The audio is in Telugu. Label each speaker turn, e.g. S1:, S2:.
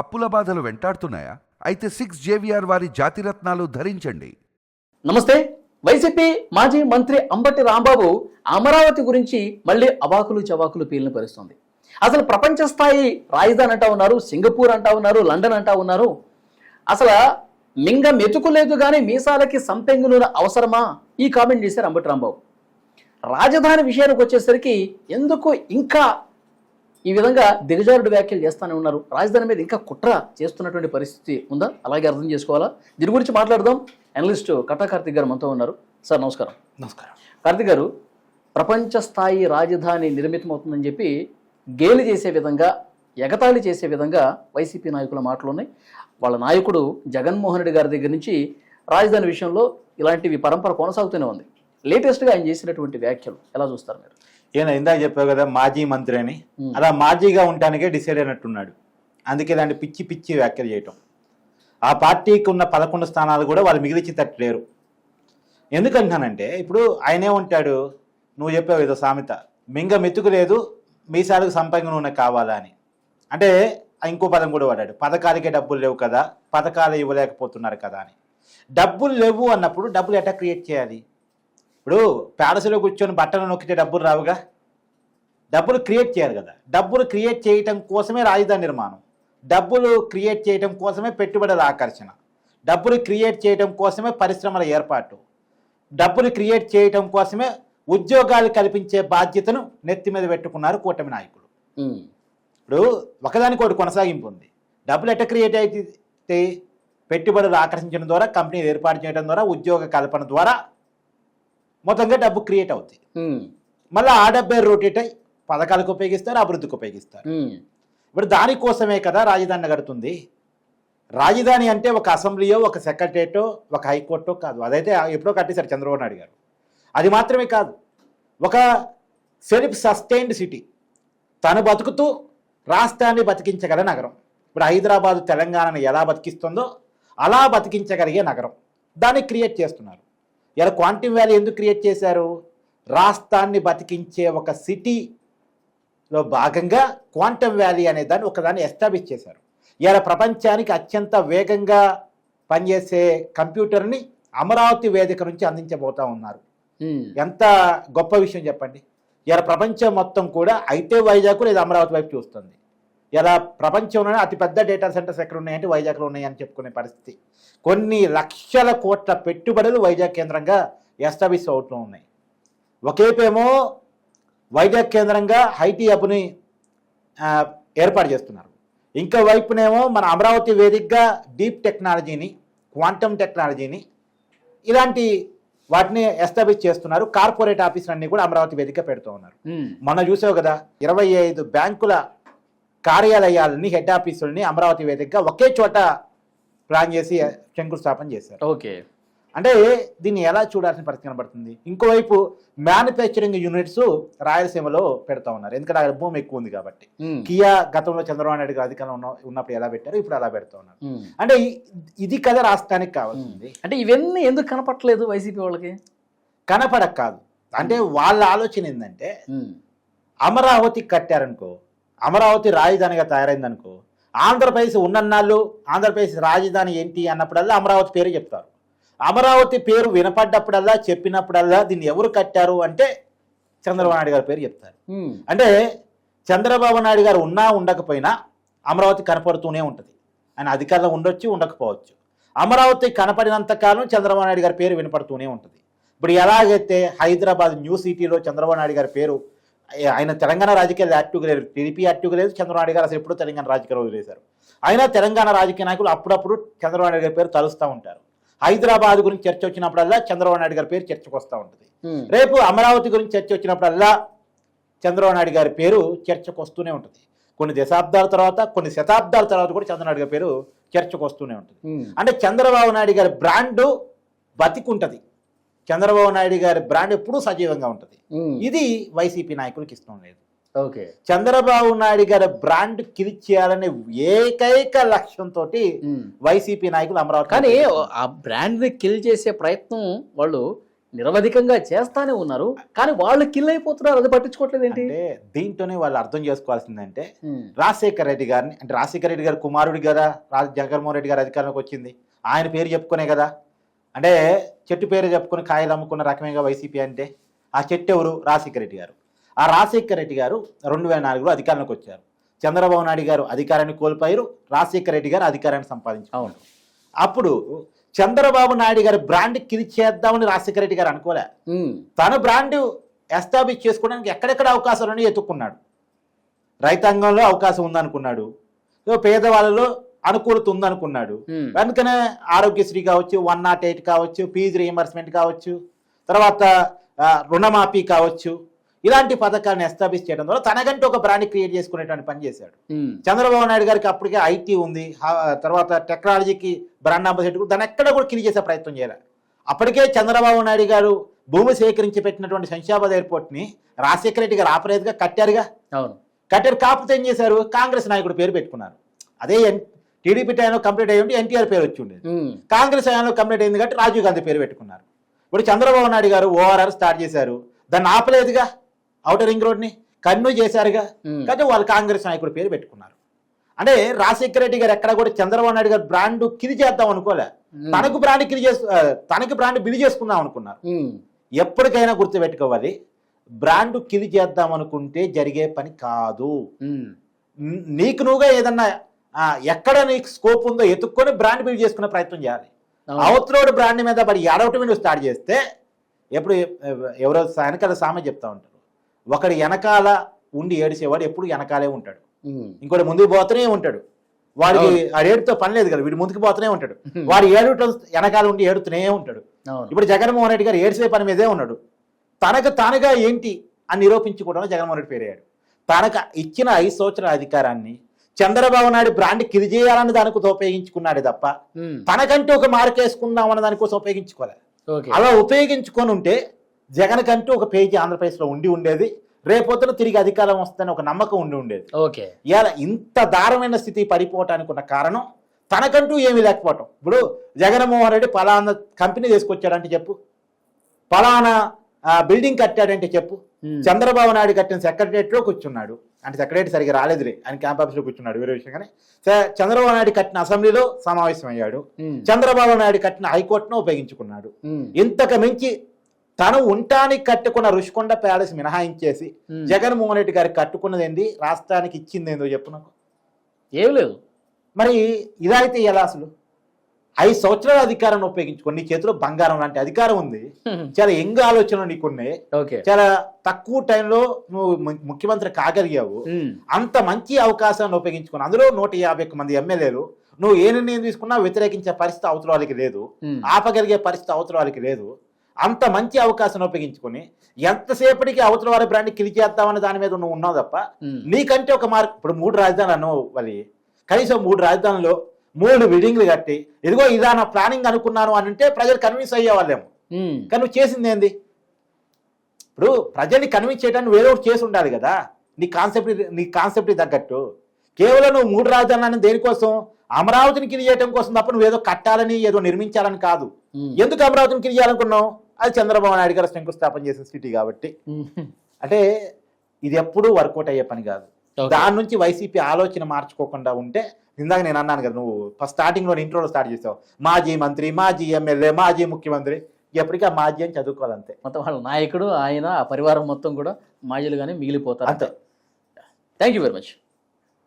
S1: అప్పుల బాధలు వెంటాడుతున్నాయా? అయితే సిక్స్ జేవిఆర్ వారి జాతిరత్నాలు ధరించండి.
S2: నమస్తే వైసీపీ మాజీ మంత్రి అంబటి రాంబాబు అమరావతి గురించి మళ్ళీ అవాకులు చవాకులు పీలిన పరుస్తుంది. అసలు ప్రపంచ స్థాయి రాజధాని అంటా ఉన్నారు సింగపూర్ అంటా ఉన్నారు లండన్ అంటా ఉన్నారు. అసలు మింగ మెతుకులేదు కానీ మీసాలకి సంపెంగులు అవసరమా? ఈ కామెంట్ చేశారు అంబటి రాంబాబు. రాజధాని విషయానికి వచ్చేసరికి ఎందుకు ఇంకా ఈ విధంగా దిగజారుడు వ్యాఖ్యలు చేస్తూనే ఉన్నారు. రాజధాని మీద ఇంకా కుట్ర చేస్తున్నటువంటి పరిస్థితి ఉందా? అలాగే అర్థం చేసుకోవాలా? దీని గురించి మాట్లాడదాం. అనలిస్ట్ కట్టా కార్తిక్ గారు మనతో ఉన్నారు. సార్ నమస్కారం.
S3: నమస్కారం.
S2: కార్తిక్ గారు ప్రపంచ స్థాయి రాజధాని నిర్మితమవుతుందని చెప్పి గేలి చేసే విధంగా ఎగతాళి చేసే విధంగా వైసీపీ నాయకుల మాటలు ఉన్నాయి. వాళ్ళ నాయకుడు జగన్మోహన్ రెడ్డి గారి దగ్గర నుంచి రాజధాని విషయంలో ఇలాంటివి పరంపర కొనసాగుతూనే ఉంది. లేటెస్ట్గా ఆయన చేసినటువంటి వ్యాఖ్యలు ఎలా చూస్తారు మీరు?
S3: ఈయన ఇందాక చెప్పావు కదా మాజీ మంత్రి అని. అలా మాజీగా ఉండటానికే డిసైడ్ అయినట్టున్నాడు. అందుకే ఇలాంటి పిచ్చి పిచ్చి వ్యాఖ్యలు చేయటం. ఆ పార్టీకి ఉన్న పదకొండు స్థానాలు కూడా వాళ్ళు మిగిలిచి తట్టలేరు ఎందుకంటానంటే ఇప్పుడు ఆయనే ఉంటాడు నువ్వు చెప్పావు ఏదో సామెత మింగ మెతుకు లేదు మీసాలకు సంపంగ నూనె కావాలా అని. అంటే ఇంకో పదం కూడా వాడాడు పథకాలకే డబ్బులు లేవు కదా పథకాలు ఇవ్వలేకపోతున్నారు కదా అని. డబ్బులు లేవు అన్నప్పుడు డబ్బులు ఎట్లా క్రియేట్ చేయాలి? ఇప్పుడు ప్యాలెస్లో కూర్చొని బట్టలు నొక్కితే డబ్బులు రావుగా? డబ్బులు క్రియేట్ చేయాలి కదా. డబ్బులు క్రియేట్ చేయటం కోసమే రాజధాని నిర్మాణం. డబ్బులు క్రియేట్ చేయటం కోసమే పెట్టుబడుల ఆకర్షణ. డబ్బులు క్రియేట్ చేయటం కోసమే పరిశ్రమల ఏర్పాటు. డబ్బులు క్రియేట్ చేయటం కోసమే ఉద్యోగాలు కల్పించే బాధ్యతను నెత్తి మీద పెట్టుకున్నారు కూటమి నాయకులు. ఇప్పుడు ఒకదానికి ఒకటి కొనసాగింపు ఉంది. డబ్బులు ఎట్ట క్రియేట్ అయితే పెట్టుబడులు ఆకర్షించడం ద్వారా కంపెనీలు ఏర్పాటు చేయడం ద్వారా ఉద్యోగ కల్పన ద్వారా మొత్తంగా డబ్బు క్రియేట్ అవుతుంది
S2: ఉమ్,
S3: మళ్ళీ ఆ డబ్బే రొటేట్ అయి పథకాలకు ఉపయోగిస్తారు అభివృద్ధికి ఉపయోగిస్తారు. ఇప్పుడు దానికోసమే కదా రాజధాని కడుతుంది రాజధాని అంటే ఒక అసెంబ్లీయో ఒక సెక్రటరేటో ఒక హైకోర్టో కాదు. అదైతే ఎప్పుడో కట్టేశారు చంద్రబాబు నాయుడు గారు. అది మాత్రమే కాదు. ఒక సెల్ఫ్ సస్టైన్డ్ సిటీ తను బతుకుతూ రాష్ట్రాన్ని బతికించగల నగరం. ఇప్పుడు హైదరాబాదు తెలంగాణను ఎలా బతికిస్తుందో అలా బతికించగలిగే నగరం. దాన్ని క్రియేట్ చేస్తున్నారు. ఇలా క్వాంటిమ్ వ్యాలీ ఎందుకు క్రియేట్ చేశారు? రాష్ట్రాన్ని బతికించే ఒక సిటీలో భాగంగా క్వాంటమ్ వ్యాలీ అనే దాన్ని ఒకదాన్ని ఎస్టాబ్లిష్ చేశారు. ఇలా ప్రపంచానికి అత్యంత వేగంగా పనిచేసే కంప్యూటర్ని అమరావతి వేదిక నుంచి అందించబోతా ఉన్నారు.
S2: ఉమ్.
S3: ఎంత గొప్ప విషయం చెప్పండి. ఇలా ప్రపంచం మొత్తం కూడా అయితే వైజాగ్ లేదా అమరావతి వైపు చూస్తుంది. ఇలా ప్రపంచంలోనే అతిపెద్ద డేటా సెంటర్స్ ఎక్కడ ఉన్నాయంటే వైజాగ్లో ఉన్నాయని చెప్పుకునే పరిస్థితి. కొన్ని లక్షల కోట్ల పెట్టుబడులు వైజాగ్ కేంద్రంగా ఎస్టాబ్లిష్ అవుతూ ఉన్నాయి. ఒకేపేమో వైజాగ్ కేంద్రంగా ఐటీ హబ్ని ఏర్పాటు చేస్తున్నారు. ఇంకో వైపునేమో మన అమరావతి వేదికగా డీప్ టెక్నాలజీని క్వాంటమ్ టెక్నాలజీని ఇలాంటి వాటిని ఎస్టాబ్లిష్ చేస్తున్నారు. కార్పొరేట్ ఆఫీసులన్నీ కూడా అమరావతి వేదిక పెడుతూ ఉన్నారు. మొన్న చూసావు కదా ఇరవై ఐదు బ్యాంకుల కార్యాలయాలని హెడ్ ఆఫీసులని అమరావతి వేదికగా ఒకే చోట ప్లాన్ చేసి శంకుస్థాపన చేశారు.
S2: ఓకే.
S3: అంటే దీన్ని ఎలా చూడాల్సిన పరిస్థితి కనబడుతుంది? ఇంకోవైపు మ్యానుఫ్యాక్చరింగ్ యూనిట్స్ రాయలసీమలో పెడతా ఉన్నారు. ఎందుకంటే అక్కడ భూమి ఎక్కువ ఉంది కాబట్టి. కియా గతంలో చంద్రబాబు నాయుడు గారు అధికారంలో ఉన్న ఉన్నప్పుడు ఎలా పెట్టారు ఇప్పుడు అలా పెడతా ఉన్నారు. అంటే ఇది కదా రాష్ట్రానికి కావాల్సింది.
S2: అంటే ఇవన్నీ ఎందుకు కనపట్లేదు వైసీపీ వాళ్ళకి?
S3: కనపడక కాదు. అంటే వాళ్ళ ఆలోచన ఏంటంటే అమరావతి కట్టారనుకో అమరావతి రాజధానిగా తయారైందనుకో ఆంధ్రప్రదేశ్ ఉన్నన్నాళ్ళు ఆంధ్రప్రదేశ్ రాజధాని ఏంటి అన్నప్పుడల్లా అమరావతి పేరు చెప్తారు. అమరావతి పేరు వినపడ్డప్పుడల్లా చెప్పినప్పుడల్లా దీన్ని ఎవరు కట్టారు అంటే చంద్రబాబు నాయుడు గారి పేరు చెప్తారు. అంటే చంద్రబాబు నాయుడు గారు ఉన్నా ఉండకపోయినా అమరావతి కనపడుతూనే ఉంటుంది. ఆయన అధికారంలో ఉండొచ్చు ఉండకపోవచ్చు. అమరావతి కనపడినంత కాలం చంద్రబాబు నాయుడు గారి పేరు వినపడుతూనే ఉంటుంది. ఇప్పుడు ఎలాగైతే హైదరాబాద్ న్యూ సిటీలో చంద్రబాబు నాయుడు గారి పేరు ఆయన- తెలంగాణ రాజకీయాలు యాక్టివ్గా లేరు. టీడీపీ యాక్టివ్గా లేదు చంద్రబాబు గారు అసలు ఎప్పుడు తెలంగాణ రాజకీయాలు వదిలేశారు అయినా తెలంగాణ రాజకీయ నాయకులు అప్పుడప్పుడు చంద్రబాబు నాయుడు గారి పేరు తలుస్తూ ఉంటారు. హైదరాబాద్ గురించి చర్చ వచ్చినప్పుడల్లా చంద్రబాబు నాయుడు గారి పేరు చర్చకు వస్తూ ఉంటుంది. రేపు అమరావతి గురించి చర్చ వచ్చినప్పుడల్లా చంద్రబాబు నాయుడు గారి పేరు చర్చకు వస్తూనే ఉంటుంది. కొన్ని దశాబ్దాల తర్వాత కొన్ని శతాబ్దాల తర్వాత కూడా చంద్రబాబు నాయుడు గారి పేరు చర్చకు వస్తూనే ఉంటుంది. అంటే చంద్రబాబు నాయుడు గారి బ్రాండ్ బతికుంటది. చంద్రబాబు నాయుడు గారి బ్రాండ్ ఎప్పుడూ సజీవంగా ఉంటుంది. ఇది వైసీపీ నాయకులకు ఇష్టం లేదు.
S2: ఓకే.
S3: చంద్రబాబు నాయుడు గారి బ్రాండ్ కిల్ చేయాలనే ఏకైక లక్ష్యంతో. వైసీపీ నాయకులు అమరావతి
S2: కానీ ఆ బ్రాండ్ని కిల్ చేసే ప్రయత్నం వాళ్ళు నిరవధికంగా చేస్తానే ఉన్నారు. కానీ వాళ్ళు కిల్ అయిపోతున్నారు. అది పట్టించుకోవట్లేదు ఏంటి?
S3: దీంట్లోనే వాళ్ళు అర్థం చేసుకోవాల్సిందంటే రాజశేఖర రెడ్డి గారిని అంటే రాజశేఖర రెడ్డి గారు కుమారుడి కదా రాజ జగన్మోహన్ రెడ్డి గారు అధికారంలోకి వచ్చింది. ఆయన పేరు చెప్పుకునే కదా. అంటే చెట్టు పేరు చెప్పుకుని కాయలు అమ్ముకున్న రకమేగా వైసీపీ అంటే ఆ చెట్టు ఎవరు? రాజశేఖర రెడ్డి గారు. ఆ రాజశేఖర రెడ్డి గారు రెండు వేల నాలుగులో అధికారంలోకి వచ్చారు. చంద్రబాబు నాయుడు గారు అధికారాన్ని కోల్పోయారు రాజశేఖర రెడ్డి గారు అధికారాన్ని సంపాదించారు.
S2: అవును.
S3: అప్పుడు చంద్రబాబు నాయుడు గారి బ్రాండ్ కిరిచేద్దామని రాజశేఖర రెడ్డి గారు అనుకోలే. తన బ్రాండ్ ఎస్టాబ్లిష్ చేసుకోవడానికి ఎక్కడెక్కడ అవకాశాలను ఎత్తుక్కున్నాడు. రైతాంగంలో అవకాశం ఉందనుకున్నాడు. సో పేదవాళ్ళలో అనుకూలత ఉందనుకున్నాడు అందుకనే ఆరోగ్యశ్రీ కావచ్చు వన్ నాట్ ఎయిట్ కావచ్చు ఫీజు రియంబర్స్మెంట్ కావచ్చు తర్వాత రుణమాఫీ కావచ్చు ఇలాంటి పథకాలను ఎస్టాబ్లిష్ చేయడం ద్వారా తనకంటే ఒక బ్రాండ్ క్రియేట్ చేసుకునేటువంటి పని చేశాడు. చంద్రబాబు నాయుడు గారికి అప్పటికే ఐటీ ఉంది తర్వాత టెక్నాలజీకి బ్రాండ్ అంబాసిడర్ దాన్ని ఎక్కడ కూడా కిరి చేసే ప్రయత్నం చేయాలి. అప్పటికే చంద్రబాబు నాయుడు గారు భూమి సేకరించి పెట్టినటువంటి శంషాబాద్ ఎయిర్పోర్ట్ని రాజశేఖర రెడ్డి గారు ఆపరేట్గా కట్టారుగా.
S2: అవును.
S3: కట్టారు కాకపోతే ఏం చేశారు? కాంగ్రెస్ నాయకుడు పేరు పెట్టుకున్నారు. అదే టీడీపీ టైంలో కంప్లీట్ అయ్యి ఉంటే ఎన్టీఆర్ పేరు వచ్చి ఉండేది. కాంగ్రెస్ హయాంలో కంప్లీట్ అయింది కాబట్టి రాజీవ్ గాంధీ పేరు పెట్టుకున్నారు. ఇప్పుడు చంద్రబాబు నాయుడు గారు ఓఆర్ఆర్ స్టార్ట్ చేశారు. దాన్ని ఆపలేదుగా అవుటర్ రింగ్ రోడ్ని కన్ను చేశారుగా. కానీ వాళ్ళు కాంగ్రెస్ నాయకుడు పేరు పెట్టుకున్నారు. అంటే రాజశేఖర రెడ్డి గారు ఎక్కడ కూడా చంద్రబాబు నాయుడు గారు బ్రాండ్ కిరి చేద్దాం అనుకోలే. తనకు బ్రాండ్ కిరి చేసు తనకి బ్రాండ్ బిలి చేసుకుందాం అనుకున్నారు. ఎప్పటికైనా గుర్తుపెట్టుకోవాలి బ్రాండ్ కిలి చేద్దాం అనుకుంటే జరిగే పని కాదు. నీకు నువ్వుగా ఏదన్నా ఎక్కడ నీకు స్కోప్ ఉందో ఎత్తుక్కొని బ్రాండ్ బిల్డ్ చేసుకునే ప్రయత్నం చేయాలి. అవతలోడు బ్రాండ్ మీద పడి ఏడవటం నువ్వు స్టార్ట్ చేస్తే ఎప్పుడు ఎవరో వెనకాల సామె చెప్తా ఉంటారు. ఒకడు వెనకాల ఉండి ఏడిసేవాడు ఎప్పుడు వెనకాలే ఉంటాడు. ఇంకోటి ముందుకు పోతూనే ఉంటాడు. వాడికి ఆ ఏడుతో పని లేదు కదా వీడు ముందుకు పోతూనే ఉంటాడు. వాడు ఏడవటం వెనకాల ఉండి ఏడుతూనే ఉంటాడు. ఇప్పుడు జగన్మోహన్ రెడ్డి గారు ఏడ్చే పని మీదే ఉన్నాడు. తనకు తానుగా ఏంటి అని నిరూపించుకోవడంలో జగన్మోహన్ రెడ్డి పేరయ్యాడు. తనకు ఇచ్చిన ఐదు సంవత్సరాల అధికారాన్ని చంద్రబాబు నాయుడు బ్రాండ్ కిరి చేయాలని దానికి ఉపయోగించుకున్నాడు తప్ప తనకంటూ ఒక మార్క్ వేసుకుందాం అన్న దానికోసం ఉపయోగించుకోలే.
S2: ఓకే.
S3: అలా ఉపయోగించుకొని ఉంటే జగన్ కంటూ ఒక పేజీ ఆంధ్రప్రదేశ్లో ఉండి ఉండేది. రేపొద్దున తిరిగి అధికారం వస్తుందని ఒక నమ్మకం ఉండి ఉండేది.
S2: ఓకే.
S3: ఇవాళ ఇంత దారుణమైన స్థితి పడిపోవటానికి ఉన్న కారణం తనకంటూ ఏమీ లేకపోవటం. ఇప్పుడు జగన్మోహన్ రెడ్డి పలానా కంపెనీ తీసుకొచ్చాడంటే చెప్పు. పలానా బిల్డింగ్ కట్టాడంటే చెప్పు. చంద్రబాబు నాయుడు కట్టిన సెక్రటరియట్లో కూర్చున్నాడు అంటే సెక్రటరీ సరిగా రాలేదులే. ఆయన క్యాంప్ ఆఫీస్లో కూర్చున్నాడు వేరే విషయం. కానీ చంద్రబాబు నాయుడు కట్టిన అసెంబ్లీలో సమావేశం అయ్యాడు చంద్రబాబు నాయుడు కట్టిన హైకోర్టును ఉపయోగించుకున్నాడు. ఇంతకు మించి తను ఉంటానికి కట్టుకున్న రుషికొండ ప్యాలెస్ మినహాయించేసి. జగన్మోహన్ రెడ్డి గారికి కట్టుకున్నది ఏంది? రాష్ట్రానికి ఇచ్చింది ఏందో చెప్పు నాకు.
S2: ఏం లేదు.
S3: మరి ఇదైతే ఎలా అసలు? ఐదు సంవత్సరాల అధికారాన్ని ఉపయోగించుకొని నీ చేతిలో బంగారం లాంటి అధికారం ఉంది. చాలా ఎంగ ఆలోచనలు నీకున్నాయి. చాలా తక్కువ టైంలో నువ్వు ముఖ్యమంత్రి కాగలిగావు. అంత మంచి అవకాశాన్ని ఉపయోగించుకుని అందులో నూట యాభై మంది ఎమ్మెల్యేలు నువ్వు ఏ నిర్ణయం తీసుకున్నా వ్యతిరేకించే పరిస్థితి అవతల వాళ్ళకి లేదు. ఆపగలిగే పరిస్థితి అవతల వాళ్ళకి లేదు. అంత మంచి అవకాశాన్ని ఉపయోగించుకొని ఎంతసేపటికి అవతల వారి బ్రాండ్ కిలిచేద్దామని దాని మీద నువ్వు ఉన్నావు తప్ప నీకంటే ఒక మార్క్ ఇప్పుడు మూడు రాజధానులు అన్నావు కనీసం మూడు రాజధానులు మూడు బిల్డింగ్లు కట్టి ఇదిగో ఇదా నా ప్లానింగ్ అనుకున్నాను అని అంటే ప్రజలు కన్విన్స్ అయ్యేవాళ్ళేమో. కానీ నువ్వు చేసింది ఏంది? ఇప్పుడు ప్రజల్ని కన్విన్స్ చేయడానికి వేరే ఒకటి చేసి ఉండాలి కదా. నీ కాన్సెప్ట్ నీ కాన్సెప్ట్ తగ్గట్టు. కేవలం నువ్వు మూడు రాజధానులను దేనికోసం? అమరావతిని చేయడం కోసం తప్ప నువ్వు ఏదో కట్టాలని ఏదో నిర్మించాలని కాదు. ఎందుకు అమరావతిని కిరి చేయాలనుకున్నావు? అది చంద్రబాబు నాయుడు గారు శంకుస్థాపన చేసిన సిటీ కాబట్టి. అంటే ఇది ఎప్పుడూ వర్కౌట్ అయ్యే పని కాదు. దాని నుంచి వైసీపీ ఆలోచన మార్చుకోకుండా ఉంటే ఇందాక నేను అన్నాను కదా నువ్వు ఫస్ట్ స్టార్టింగ్లో ఇంట్రోలో స్టార్ట్ చేసావు. మాజీ మంత్రి మాజీ ఎమ్మెల్యే మాజీ ముఖ్యమంత్రి ఎప్పటికీ ఆ మాజీ అని చదువుకోవాలంతే.
S2: మొత్తం వాళ్ళ నాయకుడు ఆయన ఆ పరివారం మొత్తం కూడా మాజీలుగానే మిగిలిపోతారు.
S3: అంతే.
S2: Thank you very much